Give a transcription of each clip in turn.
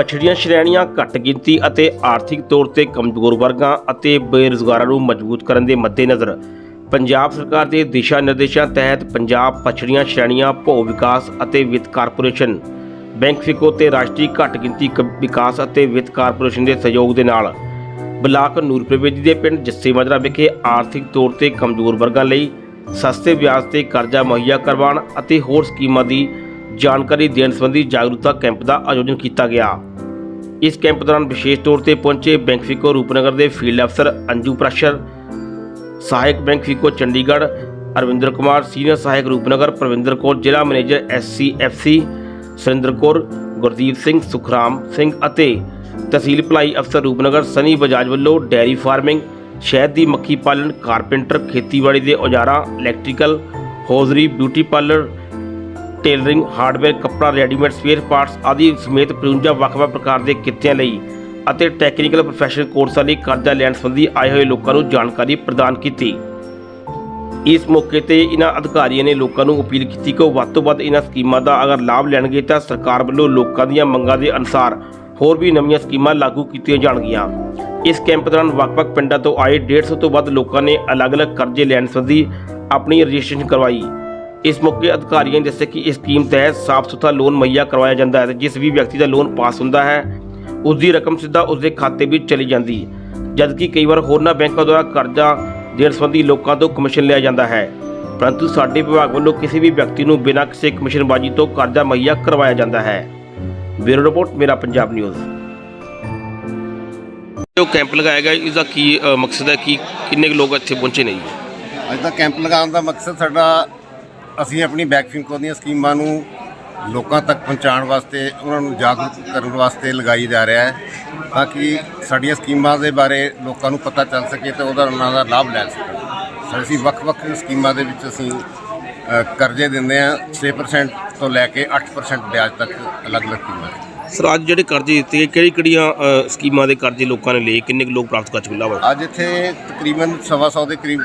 ਪਛੜੀਆਂ ਸ਼੍ਰੇਣੀਆਂ ਘੱਟ ਗਿਣਤੀ ਅਤੇ ਆਰਥਿਕ ਤੌਰ ਤੇ ਕਮਜ਼ੋਰ ਵਰਗਾਂ ਅਤੇ ਬੇਰੁਜ਼ਗਾਰਾਂ ਨੂੰ ਮਜ਼ਬੂਤ ਕਰਨ ਦੇ ਮੱਦੇਨਜ਼ਰ ਪੰਜਾਬ ਸਰਕਾਰ ਦੇ ਦਿਸ਼ਾ ਨਿਰਦੇਸ਼ਾਂ ਤਹਿਤ ਪੰਜਾਬ ਪਛੜੀਆਂ ਸ਼੍ਰੇਣੀਆਂ, ਭੂ ਵਿਕਾਸ ਅਤੇ ਵਿੱਤ ਕਾਰਪੋਰੇਸ਼ਨ, ਬੈਂਕ ਫਿਕੋ ਤੇ ਰਾਸ਼ਟਰੀ ਘੱਟ ਗਿਣਤੀ ਕ- ਵਿਕਾਸ ਅਤੇ ਵਿੱਤ ਕਾਰਪੋਰੇਸ਼ਨ ਦੇ ਸਹਿਯੋਗ ਦੇ ਨਾਲ ਬਲਾਕ ਨੂਰਪ੍ਰਵੇਦੀ ਦੇ ਪਿੰਡ ਜੱਸੀ ਮਾਜਰਾ ਵਿਖੇ ਆਰਥਿਕ ਤੌਰ ਤੇ ਕਮਜ਼ੋਰ ਵਰਗਾਂ ਲਈ ਸਸਤੇ ਵਿਆਜ ਤੇ ਕਰਜ਼ਾ ਮੁਹੱਈਆ ਕਰਵਾਉਣ ਅਤੇ ਹੋਰ ਸਕੀਮਾਂ ਦੀ ਜਾਣਕਾਰੀ ਦੇਣ ਸੰਬੰਧੀ ਜਾਗਰੂਕਤਾ ਕੈਂਪ ਦਾ ਆਯੋਜਨ ਕੀਤਾ ਗਿਆ। ਇਸ ਕੈਂਪ ਦੌਰਾਨ ਵਿਸ਼ੇਸ਼ ਤੌਰ ਤੇ ਪਹੁੰਚੇ ਬੈਂਕ ਫਿਕੋ ਰੂਪਨਗਰ ਦੇ ਫੀਲਡ ਅਫਸਰ ਅੰਜੂ ਪ੍ਰਸ਼ਰ, ਸਹਾਇਕ ਬੈਂਕ ਫਿਕੋ ਚੰਡੀਗੜ੍ਹ ਅਰਵਿੰਦਰ ਕੁਮਾਰ, ਸੀਨੀਅਰ ਸਹਾਇਕ ਰੂਪਨਗਰ ਪ੍ਰਵਿੰਦਰ ਕੌਰ, ਜ਼ਿਲ੍ਹਾ ਮੈਨੇਜਰ ਐਸਸੀਐਫਸੀ ਸੁਰਿੰਦਰ ਕੌਰ, ਗੁਰਦੀਪ ਸਿੰਘ, ਸੁਖਰਾਮ ਸਿੰਘ ਅਤੇ ਤਹਿਸੀਲ ਭਲਾਈ ਅਫਸਰ ਰੂਪਨਗਰ ਸਨੀ ਬਜਾਜ ਵੱਲੋਂ ਡੈਰੀ ਫਾਰਮਿੰਗ, ਸ਼ਹਿਦ ਦੀ ਮੱਖੀ ਪਾਲਣ, ਕਾਰਪੈਂਟਰ, ਖੇਤੀਬਾੜੀ ਦੇ ਔਜ਼ਾਰਾਂ, electrical, hosiery, beauty parlour tailoring, hardware, ਕੱਪੜਾ, ਰੈਡੀਮੇਡ, ਸਪੇਅਰ ਪਾਰਟਸ ਆਦਿ ਸਮੇਤ 55 ਵੱਖ-ਵੱਖ ਪ੍ਰਕਾਰ ਦੇ ਕਿੱਤਿਆਂ ਲਈ ਅਤੇ ਟੈਕਨੀਕਲ ਪ੍ਰੋਫੈਸ਼ਨਲ ਕੋਰਸਾਂ ਲਈ ਕਰਜ਼ਾ ਲੈਣ ਸੰਬੰਧੀ ਆਏ ਹੋਏ ਲੋਕਾਂ ਨੂੰ ਜਾਣਕਾਰੀ ਪ੍ਰਦਾਨ ਕੀਤੀ। ਇਸ ਮੌਕੇ ਤੇ ਇਹਨਾਂ ਅਧਿਕਾਰੀਆਂ ਨੇ ਲੋਕਾਂ ਨੂੰ ਅਪੀਲ ਕੀਤੀ ਕਿ ਉਹ ਵੱਧ ਤੋਂ ਵੱਧ ਇਹਨਾਂ ਸਕੀਮਾਂ ਦਾ ਅਗਰ ਲਾਭ ਲੈਣਗੇ ਤਾਂ ਸਰਕਾਰ ਵੱਲੋਂ ਲੋਕਾਂ ਦੀਆਂ ਮੰਗਾਂ ਦੇ ਅਨੁਸਾਰ ਹੋਰ ਵੀ ਨਵੀਆਂ ਸਕੀਮਾਂ ਲਾਗੂ ਕੀਤੀਆਂ ਜਾਣਗੀਆਂ। ਇਸ ਕੈਂਪ ਦੌਰਾਨ ਵੱਖ-ਵੱਖ ਪਿੰਡਾਂ ਤੋਂ ਆਏ 150 ਤੋਂ ਵੱਧ ਲੋਕਾਂ ਨੇ ਅਲੱਗ-ਅਲੱਗ ਕਰਜ਼ੇ ਲੈਣ ਸੰਬੰਧੀ ਆਪਣੀ ਰਜਿਸਟ੍ਰੇਸ਼ਨ ਕਰਵਾਈ। ਇਸ ਮੌਕੇ ਅਧਿਕਾਰੀਆਂ ਨੇ ਦੱਸਿਆ ਕਿ ਇਸ ਸਕੀਮ ਤਹਿਤ ਸਾਫ਼ ਸੁਥਰਾ ਲੋਨ ਮੁਹੱਈਆ ਕਰਵਾਇਆ ਜਾਂਦਾ ਹੈ ਤੇ ਜਿਸ ਵੀ ਵਿਅਕਤੀ ਦਾ ਲੋਨ ਪਾਸ ਹੁੰਦਾ ਹੈ ਉਸ ਦੀ ਰਕਮ ਸਿੱਧਾ ਉਸ ਦੇ ਖਾਤੇ ਵਿੱਚ ਚਲੀ ਜਾਂਦੀ ਹੈ ਜਦਕਿ ਕਈ ਵਾਰ ਹੋਰਨਾਂ ਬੈਂਕਾਂ ਦੁਆਰਾ ਕਰਜ਼ਾ ਦੇਣ ਸੰਬੰਧੀ ਲੋਕਾਂ ਤੋਂ ਕਮਿਸ਼ਨ ਲਿਆ ਜਾਂਦਾ ਹੈ। ਪਰੰਤੂ ਸਾਡੇ ਵਿਭਾਗ ਵੱਲੋਂ ਕਿਸੇ ਵੀ ਵਿਅਕਤੀ ਨੂੰ ਬਿਨਾਂ ਕਿਸੇ ਕਮਿਸ਼ਨਬਾਜ਼ੀ ਤੋਂ ਕਰਜ਼ਾ ਮੁਹੱਈਆ ਕਰਵਾਇਆ ਜਾਂਦਾ ਹੈ। ਬਿਊਰੋ ਰਿਪੋਰਟ ਮੇਰਾ ਪੰਜਾਬ ਨਿਊਜ਼। ਜੋ ਕੈਂਪ ਲਗਾਇਆ ਗਿਆ ਇਸ ਦਾ ਕੀ ਅ, ਮਕਸਦ ਹੈ? ਕਿ ਕਿੰਨੇ ਕੁ ਲੋਕ ਇੱਥੇ ਪਹੁੰਚੇ ਨੇ ਜੀ? ਅੱਜ ਦਾ ਕੈਂਪ ਲਗਾਉਣ ਦਾ ਮਕਸਦ ਸਾਡਾ ਅਸੀਂ ਆਪਣੀ ਬੈਕਫਿੰਕੋ ਦੀਆਂ ਸਕੀਮਾਂ ਨੂੰ ਲੋਕਾਂ ਤੱਕ ਪਹੁੰਚਾਉਣ ਵਾਸਤੇ ਉਹਨਾਂ ਨੂੰ ਜਾਗਰੂਕ ਕਰਨ ਵਾਸਤੇ ਲਗਾਈ ਜਾ ਰਿਹਾ ਹੈ ਤਾਂ ਕਿ ਸਾਡੀਆਂ ਸਕੀਮਾਂ ਦੇ ਬਾਰੇ ਲੋਕਾਂ ਨੂੰ ਪਤਾ ਚੱਲ ਸਕੇ ਤੇ ਉਹਦਾ ਉਹਨਾਂ ਦਾ ਲਾਭ ਲੈ ਸਕਣ। ਸੋ ਅਸੀਂ ਵੱਖ-ਵੱਖ ਸਕੀਮਾਂ ਦੇ ਵਿੱਚ ਅਸੀਂ ਕਰਜ਼ੇ ਦਿੰਦੇ ਹਾਂ 6% ਤੋਂ ਲੈ ਕੇ 8% ਵਿਆਜ ਤੱਕ ਅਲੱਗ-ਅਲੱਗ ਸਕੀਮਾਂ ਸਰ ਅੱਜ ਜਿਹੜੇ ਕਰਜ਼ੇ ਦਿੱਤੇ ਗਏ ਕਿਹੜੀ ਕਿਹੜੀਆਂ ਸਕੀਮਾਂ ਦੇ ਕਰਜ਼ੇ ਲੋਕਾਂ ਨੇ ਲਏ? ਕਿੰਨੇ ਕੁ ਲੋਕ ਪ੍ਰਾਪਤ ਕਰ ਚੁੱਕੇ? ਲਾਭ ਅੱਜ ਇੱਥੇ ਤਕਰੀਬਨ ਸਵਾ ਸੌ ਦੇ ਕਰੀਬ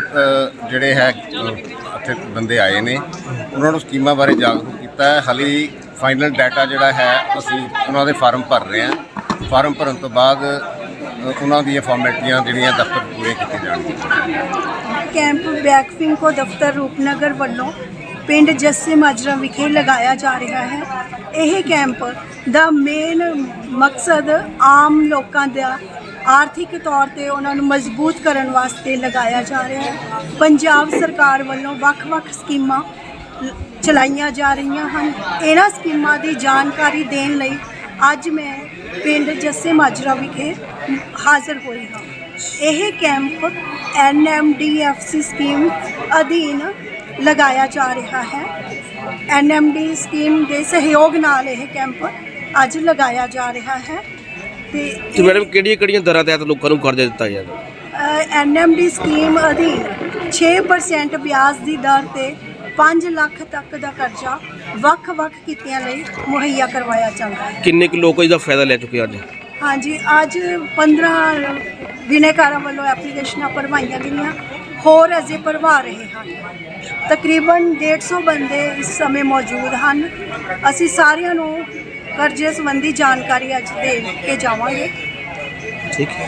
ਜਿਹੜੇ ਹੈ ਇੱਥੇ ਬੰਦੇ ਆਏ ਨੇ। ਉਹਨਾਂ ਨੂੰ ਸਕੀਮਾਂ ਬਾਰੇ ਜਾਗਰੂਕ ਕੀਤਾ ਹੈ। ਹਾਲੇ ਫਾਈਨਲ ਡਾਟਾ ਜਿਹੜਾ ਹੈ, ਅਸੀਂ ਉਹਨਾਂ ਦੇ ਫਾਰਮ ਭਰ ਰਹੇ ਹਾਂ। ਫਾਰਮ ਭਰਨ ਤੋਂ ਬਾਅਦ ਉਹਨਾਂ ਦੀਆਂ ਫਾਰਮੈਲਿਟੀਆਂ ਜਿਹੜੀਆਂ ਦਫ਼ਤਰ ਪੂਰੇ ਕੀਤੇ ਜਾਣਗੀਆਂ ਕੈਂਪ ਬੈਕਫਿੰਕੋ ਦਫ਼ਤਰ ਰੂਪਨਗਰ ਵੱਲੋਂ ਪਿੰਡ ਜੱਸੇ ਮਾਜਰਾ ਵਿਖੇ ਲਗਾਇਆ ਜਾ ਰਿਹਾ ਹੈ। ਇਹ ਕੈਂਪ ਦਾ ਮੇਨ ਮਕਸਦ ਆਮ ਲੋਕਾਂ ਦਾ ਆਰਥਿਕ ਤੌਰ ਤੇ ਉਹਨਾਂ ਨੂੰ ਮਜ਼ਬੂਤ ਕਰਨ ਵਾਸਤੇ ਲਗਾਇਆ ਜਾ ਰਿਹਾ ਹੈ। ਪੰਜਾਬ ਸਰਕਾਰ ਵੱਲੋਂ ਵੱਖ-ਵੱਖ ਸਕੀਮਾਂ ਚਲਾਈਆਂ ਜਾ ਰਹੀਆਂ ਹਨ। ਇਹਨਾਂ ਸਕੀਮਾਂ ਦੀ ਜਾਣਕਾਰੀ ਦੇਣ ਲਈ ਅੱਜ ਮੈਂ ਪਿੰਡ ਜੱਸੇ ਮਾਜਰਾ ਵਿਖੇ ਹਾਜ਼ਰ ਹੋਈ ਹਾਂ। ਇਹ ਕੈਂਪ ਐਨਐਮਡੀਐਫਸੀ ਸਕੀਮ ਅਧੀਨ ਲਗਾਇਆ ਜਾ ਰਿਹਾ ਹੈ। ਐਨਐਮਡੀ ਸਕੀਮ ਦੇ ਸਹਿਯੋਗ ਨਾਲ ਇਹ ਕੈਂਪ ਅੱਜ ਲਗਾਇਆ ਜਾ ਰਿਹਾ ਹੈ। ਤੇ ਤੇ ਮੈਡਮ ਕਿਹੜੀਆਂ ਕਿਹੜੀਆਂ ਦਰਾਂ ਤਹਿਤ ਲੋਕਾਂ ਨੂੰ ਕਰਜ਼ਾ ਦਿੱਤਾ ਜਾਂਦਾ ਐਨਐਮਡੀ ਸਕੀਮ ਅਧੀਨ 6% ਵਿਆਜ ਦੀ ਦਰ ਤੇ 5 ਲੱਖ ਤੱਕ ਦਾ ਕਰਜ਼ਾ ਵੱਖ-ਵੱਖ ਕਿੱਤਿਆਂ ਲਈ ਮੁਹੱਈਆ ਕਰਵਾਇਆ ਜਾਂਦਾ ਹੈ। ਕਿੰਨੇ ਕੁ ਲੋਕ ਇਹਦਾ ਫਾਇਦਾ ਲੈ ਚੁੱਕੇ ਅੱਜ? ਹਾਂਜੀ ਅੱਜ 15 ਬਿਨੇਕਾਰਾਂ ਵੱਲੋਂ ਐਪਲੀਕੇਸ਼ਨਾਂ ਭਰਵਾਈਆਂ ਗਈਆਂ। ਹੋਰ ਅਜੇ ਭਰਵਾ ਰਹੇ ਹਨ। ਤਕਰੀਬਨ 150 ਬੰਦੇ ਇਸ ਸਮੇਂ ਮੌਜੂਦ ਹਨ। ਅਸੀਂ ਸਾਰਿਆਂ ਨੂੰ ਕਰਜ਼ੇ ਸੰਬੰਧੀ ਜਾਣਕਾਰੀ ਅੱਜ ਦੇ ਕੇ ਜਾਵਾਂਗੇ। ਠੀਕ ਹੈ।